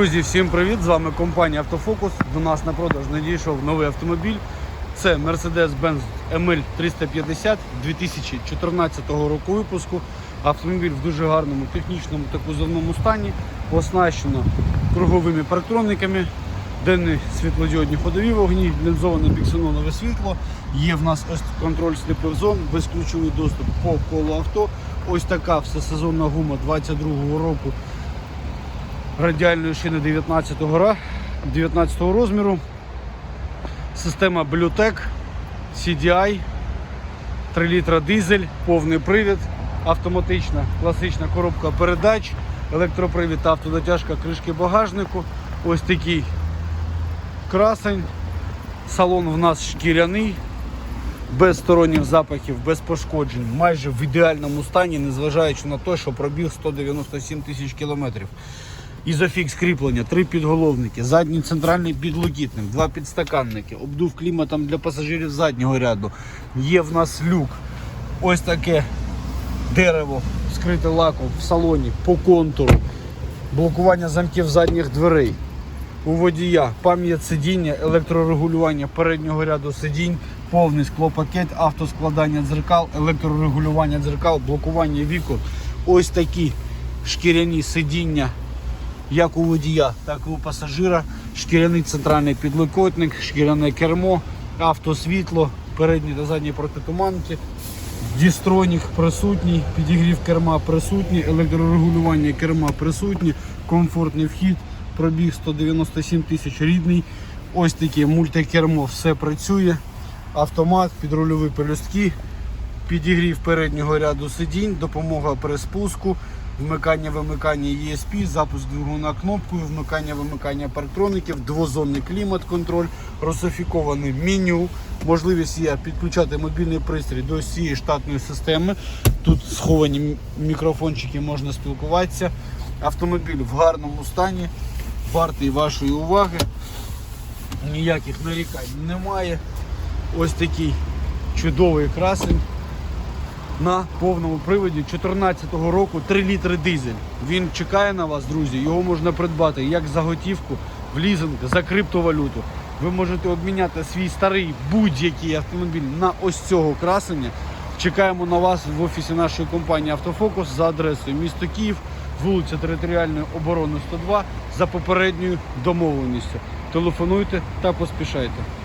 Друзі, всім привіт! З вами компанія Автофокус. До нас на продаж надійшов новий автомобіль. Це Mercedes-Benz ML 350 2014 року випуску. Автомобіль в дуже гарному технічному та кузовному стані. Оснащено круговими парктрониками, денні світлодіодні ходові вогні, лінзоване біксенонове світло. Є в нас ось контроль сліпих зон, безключовий доступ по колу авто. Ось така всесезонна гума 22 року радіальної шини 19 ра, 19 розміру. Система Bluetech, CDI, 3 літра дизель, повний привід, автоматична класична коробка передач, електропривід та автодотяжка кришки багажнику. Ось такий красень. Салон в нас шкіряний, без сторонніх запахів, без пошкоджень, майже в ідеальному стані, незважаючи на те, що пробіг 197 тисяч кілометрів. Ізофікс кріплення, три підголовники, задній центральний підлокітник, два підстаканники, обдув кліматом для пасажирів заднього ряду. Є в нас люк. Ось таке дерево, скрите лаком в салоні по контуру, блокування замків задніх дверей. У водія пам'ять сидіння, електрорегулювання переднього ряду сидінь, повний склопакет, автоскладання дзеркал, електрорегулювання дзеркал, блокування вікон. Ось такі шкіряні сидіння як у водія, так і у пасажира. Шкіряний центральний підлокотник, шкіряне кермо, автосвітло, передні та задні протитуманки, дістронік присутній, підігрів керма присутній, електрорегулювання керма присутні, комфортний вхід, пробіг 197 тисяч рідний. Ось таке мультикермо, все працює. Автомат, підрульові пелюстки, підігрів переднього ряду сидінь, допомога при спуску, вмикання вимикання ESP, запуск двигуна кнопкою, вмикання вимикання парктроників, двозонний клімат-контроль, розофіковане меню. Можливість є підключати мобільний пристрій до цієї штатної системи. Тут сховані мікрофончики, можна спілкуватися. Автомобіль в гарному стані, вартий вашої уваги. Ніяких нарікань немає. Ось такий чудовий красень на повному приводі 2014 року 3 літри дизель. Він чекає на вас, друзі. Його можна придбати як за готівку, в лізинг, за криптовалюту. Ви можете обміняти свій старий будь-який автомобіль на ось цього красення. Чекаємо на вас в офісі нашої компанії Автофокус за адресою місто Київ, вулиця Територіальної оборони 102 за попередньою домовленістю. Телефонуйте та поспішайте.